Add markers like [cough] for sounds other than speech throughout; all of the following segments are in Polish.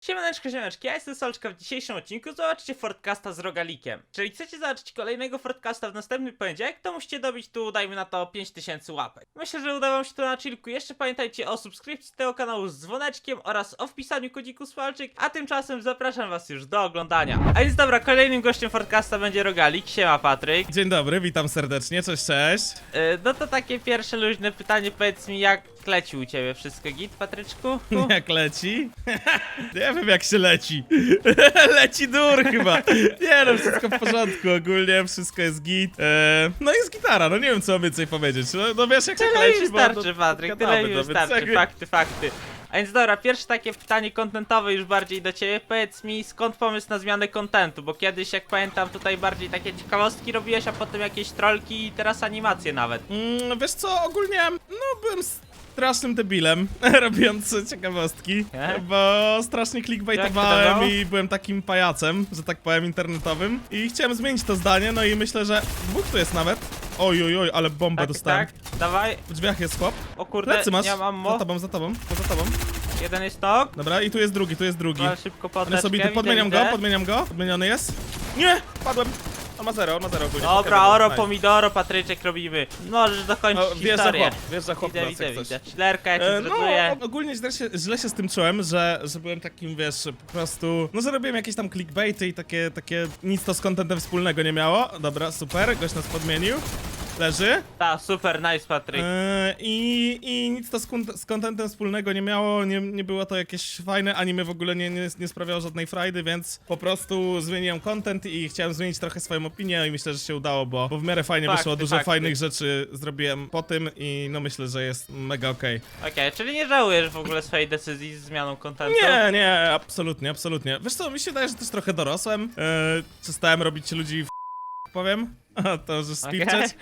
Siemaneczko, ziomeczki, ja jestem Solczka. W dzisiejszym odcinku zobaczycie Fordcasta z Rogalikiem. Jeżeli chcecie zobaczyć kolejnego Fordcasta w następny poniedziałek, to musicie dobić tu, dajmy na to 5000 łapek. Myślę, że uda wam się to na chillku. Jeszcze pamiętajcie o subskrypcji tego kanału z dzwoneczkiem oraz o wpisaniu kodziku Swalczyk, a tymczasem zapraszam was już do oglądania. A więc dobra, kolejnym gościem Fordcasta będzie Rogalik. Siema Patryk. Dzień dobry, witam serdecznie, cześć, cześć. Yy, no to takie pierwsze luźne pytanie, powiedz mi jak leci u ciebie wszystko git, Patryczku? [laughs] Jak leci? [laughs] Nie wiem jak się leci. [laughs] leci dur chyba. Nie no, wszystko w porządku, ogólnie wszystko jest git. Eee, no jest gitara, no nie wiem co więcej powiedzieć. No, no wiesz jak tak Tyle leci, mi bo- wystarczy, no, Patryk, tyle mi no, jakby- fakty, fakty. A więc dobra, pierwsze takie pytanie kontentowe już bardziej do ciebie. Powiedz mi, skąd pomysł na zmianę kontentu? Bo kiedyś, jak pamiętam, tutaj bardziej takie ciekawostki robiłeś, a potem jakieś trolki i teraz animacje nawet. Mm, wiesz co, ogólnie, no byłem strasznym debilem, [laughs] robiąc ciekawostki, Nie? bo strasznie Jak clickbaitowałem to i byłem takim pajacem, że tak powiem, internetowym. I chciałem zmienić to zdanie, no i myślę, że dwóch tu jest nawet. Oj, oj, oj, ale bombę Tak, dostałem. tak, dawaj. W drzwiach jest chłop. O kurde, Plecy masz. nie mam Za mo. tobą, za tobą, za tobą. Jeden jest nok. Dobra, i tu jest drugi, tu jest drugi. Ale szybko On podleczkę, jest obity, widzę, podmieniam widzę. go, podmieniam go. Podmieniony jest. Nie, padłem. On ma zero, on ma zero ogólnie. Dobra, Pokażę, oro, nice. pomidoro, Patryczek robimy. Możesz dokończyć No, wjeżdża historię. chłop, wjeżdża chłop Widzę, teraz, widzę, jak coś. widzę. Chillerka, ja cię E. No, ogólnie źle się, źle się z tym czułem, że, że byłem takim, wiesz, po prostu... No, że robiłem jakieś tam clickbaity i takie, takie... Nic to z contentem wspólnego nie miało. Dobra, super, gość nas podmienił. Leży. Ta, super, nice, Patryk. E, i, I nic to z, kun- z contentem wspólnego nie miało, nie, nie było to jakieś fajne, anime w ogóle nie, nie, nie sprawiało żadnej frajdy, więc po prostu zmieniłem content i chciałem zmienić trochę swoją opinię i myślę, że się udało, bo, bo w miarę fajnie Fakty, wyszło, dużo fakty. fajnych rzeczy zrobiłem po tym i no myślę, że jest mega okej. Okej, czyli nie żałujesz w ogóle swojej decyzji z zmianą kontentu? Nie, nie, absolutnie, absolutnie. Wiesz co, mi się wydaje, że też trochę dorosłem, e, przestałem robić ludzi w powiem, [laughs] a to już spiwczeć.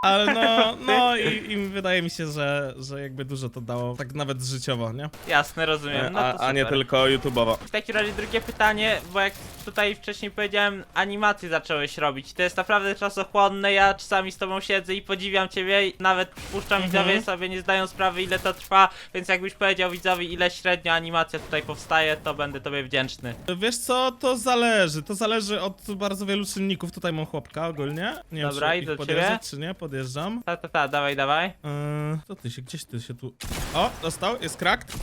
Ale no, [laughs] no i, i wydaje mi się, że, że jakby dużo to dało, tak nawet życiowo, nie? Jasne, rozumiem. No to a, a nie super. tylko YouTube'owo. W takim razie drugie pytanie, bo jak tutaj wcześniej powiedziałem, animacje zacząłeś robić. To jest naprawdę czasochłonne, ja czasami z tobą siedzę i podziwiam ciebie, i nawet puszczam Mhm. widzowie sobie nie zdają sprawy ile to trwa, więc jakbyś powiedział widzowi ile średnio animacja tutaj powstaje, to będę tobie wdzięczny. Wiesz co, to zależy, to zależy od bardzo wielu czynników. Tutaj mam chłopka ogólnie. Nie Dobra, wiem, idę czy ich do podjeżdżać, ciebie. czy nie, podjeżdżam. Ta, ta, ta, dawaj, dawaj. Eee, to ty się, gdzieś ty się tu... O, dostał, jest cracked.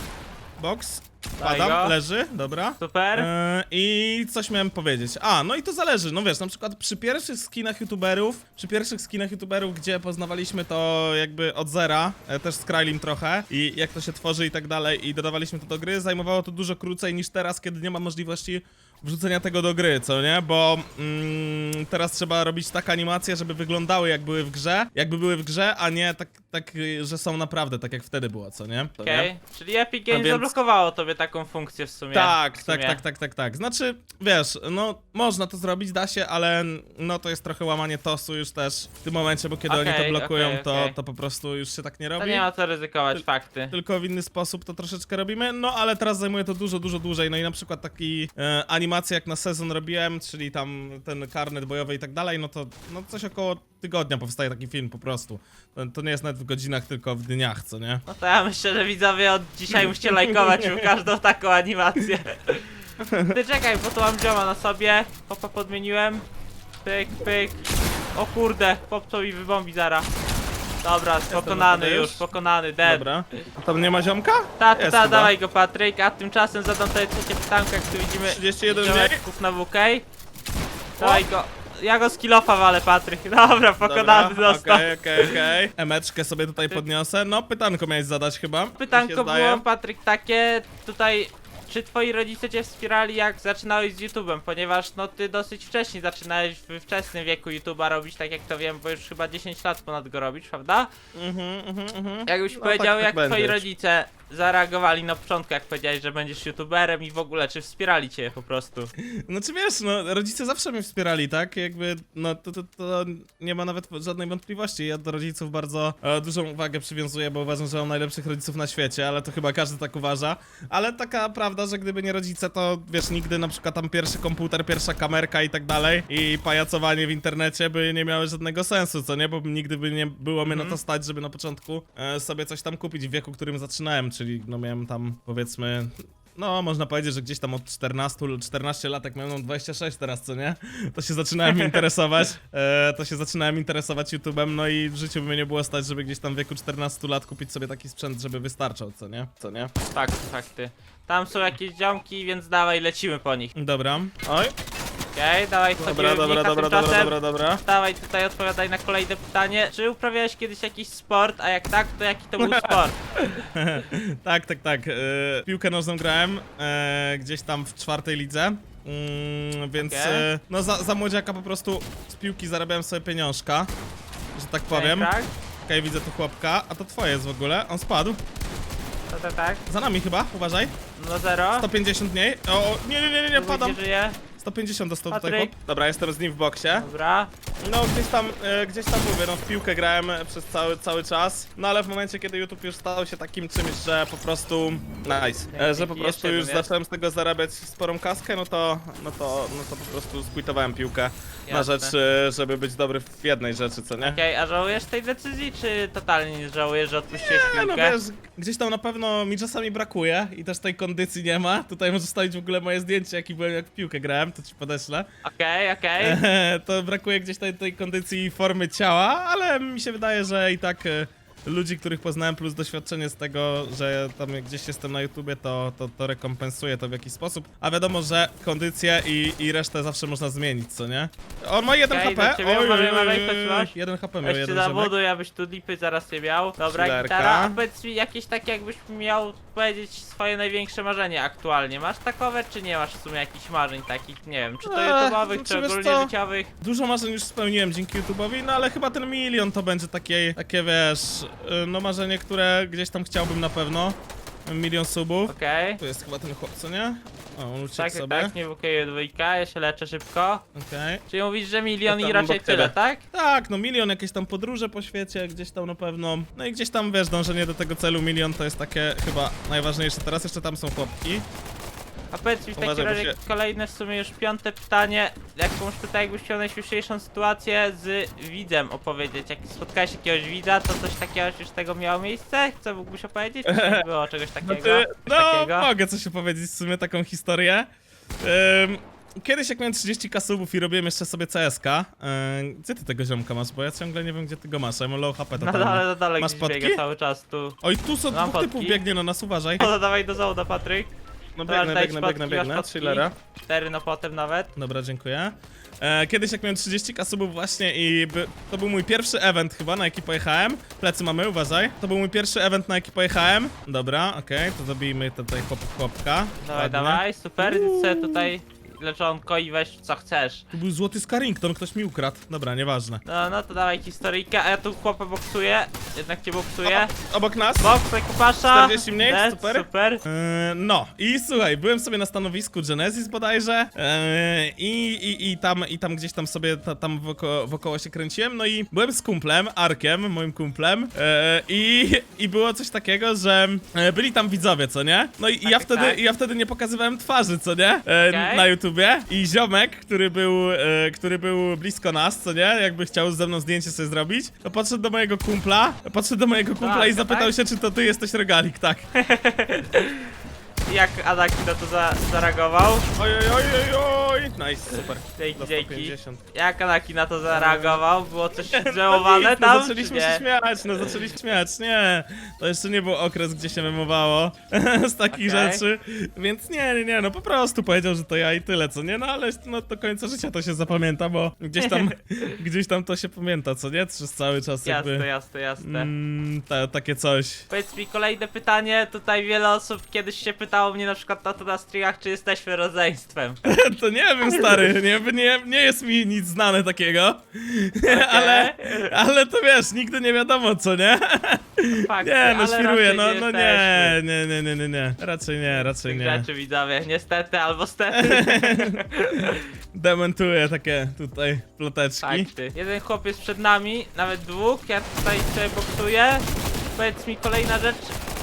Box, Daj padam, go. leży, dobra. Super. Eee, I coś miałem powiedzieć. A, no i to zależy. No wiesz, na przykład przy pierwszych skinach youtuberów, przy pierwszych skinach youtuberów, gdzie poznawaliśmy to jakby od zera, e, też z Krylim trochę i jak to się tworzy i tak dalej i dodawaliśmy to do gry, zajmowało to dużo krócej niż teraz, kiedy nie ma możliwości wrzucenia tego do gry, co nie? Bo mm, teraz trzeba robić tak animacje, żeby wyglądały jak były w grze, jakby były w grze, a nie tak, tak że są naprawdę, tak jak wtedy było, co nie? Okej, czyli Epic Games więc- zablokowało tobie taką funkcję w sumie. Tak, w tak, sumie. tak, tak, tak, tak. Znaczy, wiesz, no można to zrobić, da się, ale no to jest trochę łamanie tosu już też w tym momencie, bo kiedy oni Okej, to blokują, okej, to, okej. to po prostu już się tak nie To robi. nie ma co ryzykować, fakty. Tylko w inny sposób to troszeczkę robimy, no ale teraz zajmuje to dużo, dużo dłużej. No i na przykład taki e, animacje jak na sezon robiłem, czyli tam ten karnet bojowy i tak dalej, no to no coś około tygodnia powstaje taki film po prostu. To, to nie jest nawet w godzinach, tylko w dniach, co nie? No to ja myślę, że widzowie od dzisiaj musicie lajkować już każdą taką animację. Ty czekaj, bo tu mam dzioma na sobie. Popa podmieniłem. Pyk, pyk. O kurde, pop to mi wybombi zara. Dobra, pokonany już, pokonany, dead. Dobra. A tam nie ma ziomka? Ta, ta, Jest ta, chyba. dawaj go Patryk, a tymczasem zadam tutaj trzecie pytanko, jak tu widzimy 31 ziomeczków na WK. Dawaj go. Ja go skillofa walę, Patryk. [laughs] Dobra, pokonany Dobra, został. Okej, okej, okej. Emeczkę sobie tutaj podniosę. No, pytanko miałeś zadać chyba. mi się Pytanko zdaje. było, Patryk, takie tutaj. Czy twoi rodzice cię wspierali jak zaczynałeś z YouTube'em? Ponieważ no ty dosyć wcześnie zaczynałeś w wczesnym wieku YouTube'a robić, tak jak to wiem, bo już chyba 10 lat ponad go robisz, prawda? Mhm, mhm, mhm. Jakbyś No, powiedział, tak- tak jak twoi będzie. rodzice zareagowali na początku, jak powiedziałeś, że będziesz YouTuberem i w ogóle, czy wspierali cię po prostu? No czy wiesz, no rodzice zawsze mnie wspierali, tak? Jakby, no to, to, to nie ma nawet żadnej wątpliwości. Ja do rodziców bardzo e, dużą uwagę przywiązuję, bo uważam, że mam najlepszych rodziców na świecie, ale to chyba każdy tak uważa. Ale taka prawda, że gdyby nie rodzice, to wiesz, nigdy na przykład tam pierwszy komputer, pierwsza kamerka i tak dalej i pajacowanie w internecie by nie miały żadnego sensu, co nie? Bo nigdy by nie było mnie na to stać, żeby na początku e, sobie coś tam kupić w wieku, którym zaczynałem, czyli no miałem tam powiedzmy no można powiedzieć, że gdzieś tam od 14, l- 14 lat, jak miałem no, 26 teraz, co nie? To się zaczynałem [laughs] interesować, e, to się zaczynałem interesować YouTube'em, no i w życiu by mnie nie było stać, żeby gdzieś tam w wieku 14 lat kupić sobie taki sprzęt, żeby wystarczał, co nie? Co nie? Fakty, fakty. Tam są jakieś ziomki, więc dawaj, lecimy po nich. Dobra. Oj, Okej, dawaj, wchodzimy dobra, w dobra, nich, a dobra, dobra, tymczasem dobra, dobra. Dawaj, tutaj odpowiadaj na kolejne pytanie. Czy uprawiałeś kiedyś jakiś sport, a jak tak, to jaki to był [laughs] sport? [laughs] tak, tak, tak. E, piłkę nożną grałem e, gdzieś tam w czwartej lidze. Mm, więc Okej. e, no za, za młodziaka po prostu z piłki zarabiałem sobie pieniążka, że tak powiem. Tak, Okej, widzę tu chłopka, a to twoje jest w ogóle. On spadł. tak, tak, tak. Za nami chyba, uważaj. No zero. 150 mniej. O, o, nie, nie, nie, nie, padam. nie żyje. 150 dostał tutaj Patryk. chłop. Dobra, jestem z nim w boksie. Dobra. No, gdzieś tam, e, gdzieś tam mówię, no w piłkę grałem e, przez cały, cały czas. No ale w momencie, kiedy YouTube już stał się takim czymś, że po prostu. Nice. E, że po Dzięki, prostu jeszcze już wiesz. zacząłem z tego zarabiać sporą kaskę, no to, no to, no to po prostu squitowałem piłkę na Jasne. rzecz, e, żeby być dobry w jednej rzeczy, co nie? Okej, a żałujesz tej decyzji, czy totalnie nie żałujesz, że odpuściłeś Nie, no piłkę? wiesz, gdzieś tam na pewno mi czasami brakuje i też tej kondycji nie ma. Tutaj może stać w ogóle moje zdjęcie, jaki byłem jak w piłkę grałem, to ci podeślę. Okej, okej. [laughs] to brakuje gdzieś tej, tej kondycji i formy ciała, ale mi się wydaje, że i tak e, ludzi, których poznałem, plus doświadczenie z tego, że tam gdzieś jestem na YouTubie, to, to, to rekompensuje to w jakiś sposób. A wiadomo, że kondycję i, i resztę zawsze można zmienić, co nie? On ma jeden Okej, HP. do ciebie, uważaj, uważaj, ktoś masz? jeden HP miał Weź się jeden ziomek. wodę, abyś tu lipy zaraz nie miał. Dobra, Chillerka. gitara, a powiedz mi jakieś takie jakbyś miał powiedzieć swoje największe marzenie aktualnie. Masz takowe, czy nie masz w sumie jakichś marzeń takich, nie wiem, czy to Eee, YouTube'owych, czy czy wiesz ogólnie co? życiowych? Dużo marzeń już spełniłem dzięki YouTube'owi, no ale chyba ten milion to będzie takie, takie wiesz, no marzenie, które gdzieś tam chciałbym na pewno. Milion subów. Okej. Tu jest chyba ten chłop, co nie? O, on uciekł Tak, sobie. tak, nie bukeję dwójka, ja się leczę szybko. Okej. Czyli mówisz, że milion i raczej obok ciebie. tyle, tak? Tak, no milion, jakieś tam podróże po świecie, gdzieś tam na pewno. No i gdzieś tam, wiesz, dążenie do tego celu milion to jest takie chyba najważniejsze. Teraz jeszcze tam są chłopki. A powiedz mi w takim Uważaj, bo razie się- kolejne w sumie już piąte pytanie. Jakąś tutaj jakbyś chciał najśmieszniejszą sytuację z widzem opowiedzieć. Jak spotkałeś jakiegoś widza, to coś takiego już tego miało miejsce? Co mógłbyś opowiedzieć? Czy nie było czegoś [laughs] takiego? Znaczy, Coś no, takiego? mogę coś opowiedzieć w sumie, taką historię. Ym, kiedyś jak miałem 30 kasubów i robiłem jeszcze sobie CSK, ym, gdzie ty tego ziomka masz? Bo ja ciągle nie wiem, gdzie ty go masz, ja mam low HP totalnie. dole, na dole Masz gdzieś biega cały czas tu. Oj, tu są Mam dwóch typów biegnie na nas, uważaj. [laughs] No dawaj do zołda, Patryk. No biegnę, biegnę, biegnę, biegnę, fotki? thrillera. Cztery no potem nawet. Dobra, dziękuję. E, kiedyś jak miałem 30 kasubów właśnie i by, to był mój pierwszy event chyba, na jaki pojechałem. Plecy mamy, uważaj. To był mój pierwszy event, na jaki pojechałem. Dobra, okej, to zabijmy tutaj chłop, chłopka. Dawaj, Ładnie. dawaj, super. Chcę tutaj leczonko i weź co chcesz. Tu był złoty Scarrington, ktoś mi ukradł. Dobra, nieważne. No, no to dawaj historyjkę, a ja tu chłopę boksuję. Jednak cię boksuję. Obok nas? Boks, kupasza. 40 mniej, Dead, super. super. E, no i słuchaj, byłem sobie na stanowisku Genesis bodajże e, i, i, i, tam, i tam gdzieś tam sobie ta, tam woko, wokoło się kręciłem, no i byłem z kumplem, Arkiem, moim kumplem e, i, i było coś takiego, że e, byli tam widzowie, co nie? No i, i ja tak, wtedy, tak. ja wtedy nie pokazywałem twarzy, co nie? E, Okej. Na YouTubie i ziomek, który był, e, który był blisko nas, co nie? Jakby chciał ze mną zdjęcie sobie zrobić, to podszedł do mojego kumpla, podszedł do mojego kumpla Tak, i zapytał tak? się, czy to ty jesteś regalik, tak. [laughs] Jak Adaki na to za zareagował? Oj, oj, oj, oj, oj. Nice, super. Dzięki, dzięki. 150. Jak Adaki na to zareagował? Było coś [laughs] żałowane No tam? zaczęliśmy czy się nie? śmiać, no zaczęliśmy śmiać, nie. To jeszcze nie był okres, gdzie się memowało [laughs] z takich Okej. rzeczy, więc nie, nie, nie, no po prostu powiedział, że to ja i tyle, co nie, no ale no do końca życia to się zapamięta, bo gdzieś tam, [laughs] gdzieś tam to się pamięta, co nie, przez cały czas Jasne, jakby, jasne, jasne. mm, ta, takie coś. Powiedz mi kolejne pytanie, tutaj wiele osób kiedyś się pytało mnie na przykład na to na streamach, czy jesteśmy rodzeństwem. To nie wiem, stary, nie, nie, nie jest mi nic znane takiego, ale, ale to wiesz, nigdy nie wiadomo, co nie? Fakt, Nie, no świruję, no, no nie, jesteśmy. nie, nie, nie, nie, nie, raczej nie, raczej nie. rzeczy widzowie, niestety albo stety. [laughs] Dementuję takie tutaj ploteczki. Fakty. Jeden chłop jest przed nami, nawet dwóch, ja tutaj sobie boksuję. Powiedz mi kolejna rzecz,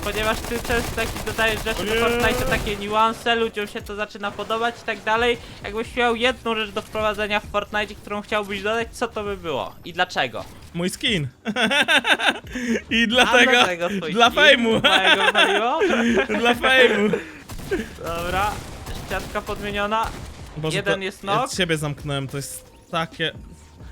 ponieważ ty często taki dodajesz rzeczy do. Fortnite, takie niuanse, ludziom się to zaczyna podobać i tak dalej. Jakbyś miał jedną rzecz do wprowadzenia w Fortnite, którą chciałbyś dodać, co to by było? I dlaczego? Mój skin. [laughs] I dlatego, twój dla skin? fejmu, Mojego waliło? [laughs] dla fejmu. Dobra, ściatka podmieniona. Boże, Jeden to, jest Ja knock. ciebie zamknąłem, to jest takie...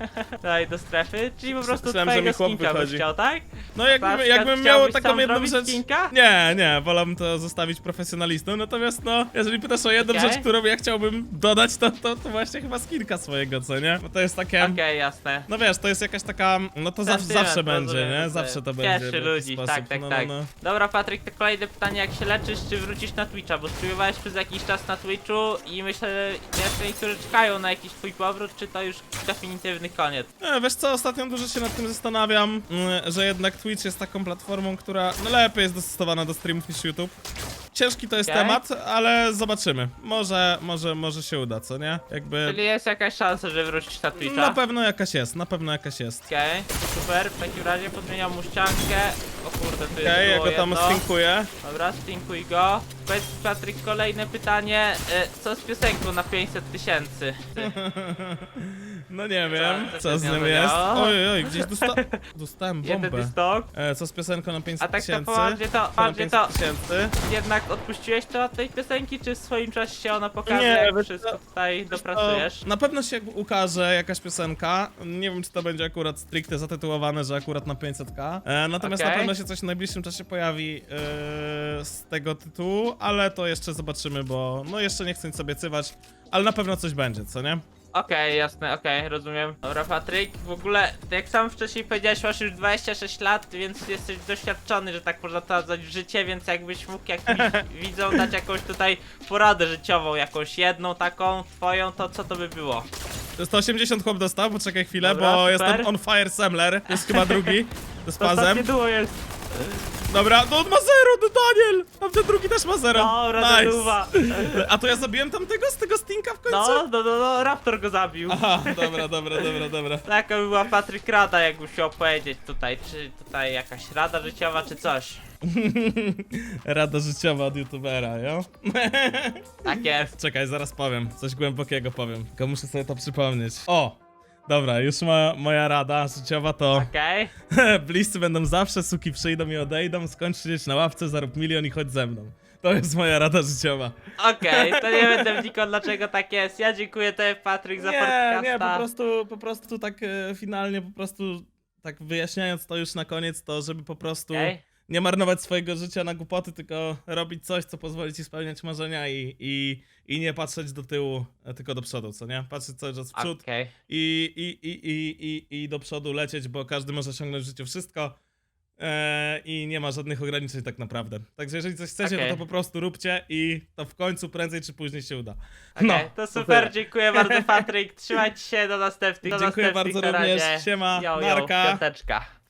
[laughs] Daj do strefy. Czyli po prostu Myślałem, że twojego mi chłop skinka byś wychodzi. chciał, tak? No jakbym, jakbym chciałbyś miał taką jedną zrobić rzecz... skinka? Nie, nie, wolałbym to zostawić profesjonalistą, natomiast no, jeżeli pytasz o jedną Okej. rzecz, którą ja chciałbym dodać, to, to, to właśnie chyba skinka swojego, co nie? Bo to jest takie... Okej, jasne. No wiesz, to jest jakaś taka, no to zawsze, Sentyment, zawsze będzie, rozumiem, nie? Zawsze to będzie. Cieszy w jakiś ludzi, sposób. tak, tak, no, tak. No, no. Dobra, Patryk, to kolejne pytanie, jak się leczysz, czy wrócisz na Twitcha, bo streamowałeś przez jakiś czas na Twitchu i myślę, że jeszcze niektórzy czekają na jakiś twój powrót, czy to już definitywny koniec? E, wiesz co, ostatnio dużo się nad tym zastanawiam, mm, że jednak Twitch jest taką platformą, która no, lepiej jest dostosowana do streamów niż YouTube. Ciężki to jest Okej. temat, ale zobaczymy. Może, może, może się uda, co nie? Jakby... Czyli jest jakaś szansa, że wrócisz na Twitcha? Na pewno jakaś jest, na pewno jakaś jest. Okej, super, w takim razie podmieniam mu ściankę. O kurde, tu Okej, jest ja było go tam jedno. stinkuję. Dobra, stinkuj go. Powiedz Patryk, kolejne pytanie. E, co z piosenką na 500 tysięcy? [laughs] No nie wiem, co co się z nim jest. Oj, oj, gdzieś dosta [laughs] dostałem Jeden bombę. stok. E, co z piosenką na A 500 tak to tysięcy? to, Na to 500 tysięcy. jednak odpuściłeś to od tej piosenki, czy w swoim czasie się ona pokaże, Nie, jak wiesz wszystko co, tutaj dopracujesz? To Na pewno się ukaże jakaś piosenka. Nie wiem, czy to będzie akurat stricte zatytułowane, że akurat na 500k. E, natomiast Okej. na pewno się coś w najbliższym czasie pojawi e, z tego tytułu, ale to jeszcze zobaczymy, bo no jeszcze nie chcę nic obiecywać, ale na pewno coś będzie, co nie? Okej, jasne, okej, rozumiem. Dobra, Patryk, w ogóle, jak sam wcześniej powiedziałeś, masz już 26 lat, więc jesteś doświadczony, że tak można nazwać w życie, więc jakbyś mógł jakimś [laughs] widzom dać jakąś tutaj poradę życiową, jakąś jedną taką, twoją, to co to by było? 180 chłop dostał, poczekaj chwilę, Dobra, bo super. jestem on fire Semler, to jest chyba drugi. [laughs] To z To ostatnie pazem. duo jest. Dobra, no on ma zero, no Daniel! A ten drugi też ma zero. Dobra, nice. A to ja zabiłem tamtego z tego stinka w końcu? No, no, no, no, Raptor go zabił. Aha, dobra, dobra, dobra, dobra. [laughs] Taka by była Patryk Rada, jakby się opowiedzieć tutaj, czy tutaj jakaś rada życiowa, czy coś. [laughs] Rada życiowa od youtubera, jo? [laughs] Tak jest. Czekaj, zaraz powiem. Coś głębokiego powiem. Tylko muszę sobie to przypomnieć. O! Dobra, już ma, moja rada życiowa to Okej. [laughs] bliscy będą zawsze, suki przyjdą i odejdą, skończ siedzieć na ławce, zarób milion i chodź ze mną. To jest moja rada życiowa. Okej, to nie [laughs] będę wnikał dlaczego tak jest. Ja dziękuję tobie Patryk za Nie, podcasta. nie, po prostu, po prostu tak e, finalnie, po prostu tak wyjaśniając to już na koniec, to żeby po prostu Okej. Nie marnować swojego życia na głupoty, tylko robić coś, co pozwoli ci spełniać marzenia i, i, i nie patrzeć do tyłu, e, tylko do przodu, co nie? Patrzeć cały czas w przód Okej. i, i, i, i, i, i do przodu lecieć, bo każdy może osiągnąć w życiu wszystko e, i nie ma żadnych ograniczeń tak naprawdę. Także jeżeli coś chcecie, Okej. to, to po prostu róbcie i to w końcu prędzej czy później się uda. Okej, No, to to super, tyle. dziękuję bardzo [laughs] Patryk. Trzymajcie się do następnych. Do Dziękuję następnych bardzo na również. razie. Siema, Yo, yo, narka. piąteczka.